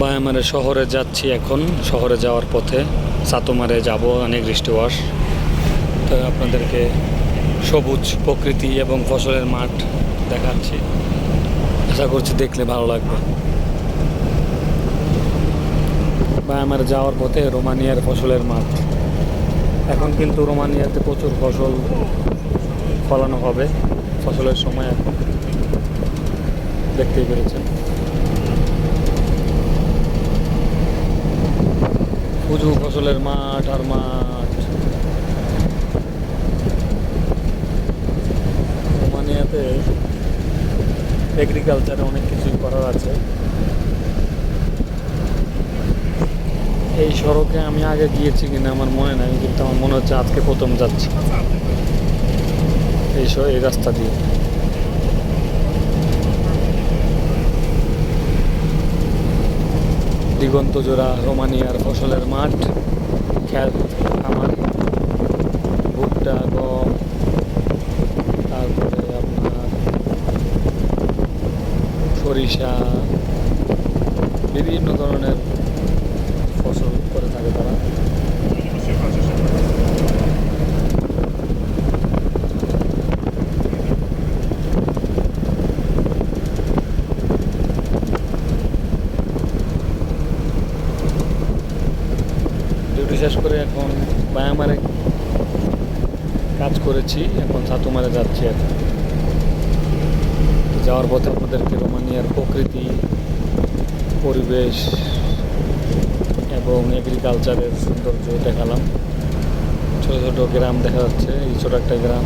বায়ামারে শহরে যাচ্ছি এখন। শহরে যাওয়ার পথে সাতোমারে যাব, অনেক বৃষ্টিবাস তো আপনাদেরকে সবুজ প্রকৃতি এবং ফসলের মাঠ দেখাচ্ছি। আশা করছি দেখলে ভালো লাগবে। বায়ামারে যাওয়ার পথে রোমানিয়ার ফসলের মাঠ। এখন কিন্তু রোমানিয়াতে প্রচুর ফসল ফলানো হবে। ফসলের সময় এখন দেখতেই পেরেছেন। প্রচুর ফসলের মাঠ আর মাঠ। রোমানিয়াতে এগ্রিকালচারে অনেক কিছুই করার আছে। এই সড়কে আমি আগে গিয়েছি কিনা আমার মনে নাই, কিন্তু আমার মনে হচ্ছে আজকে প্রথম যাচ্ছি। এই এই রাস্তা দিয়ে। দিগন্ত জোড়া রোমানিয়ার ফসলের মাঠ। খ্যাত আমার। ভুট্টা, গম, তারপরে আপনার সরিষা, বিভিন্ন ধরনের ফসল। ডিউটি শেষ করে এখন বায়ামারে কাজ করেছি, এখন সাতুমারে যাচ্ছি কি। যাওয়ার পথে আমাদেরকে রোমানিয়ার প্রকৃতি, পরিবেশ এবং এগ্রিকালচারের সৌন্দর্য দেখালাম ছোটো ছোটো গ্রাম দেখা যাচ্ছে, এই ছোটো একটা গ্রাম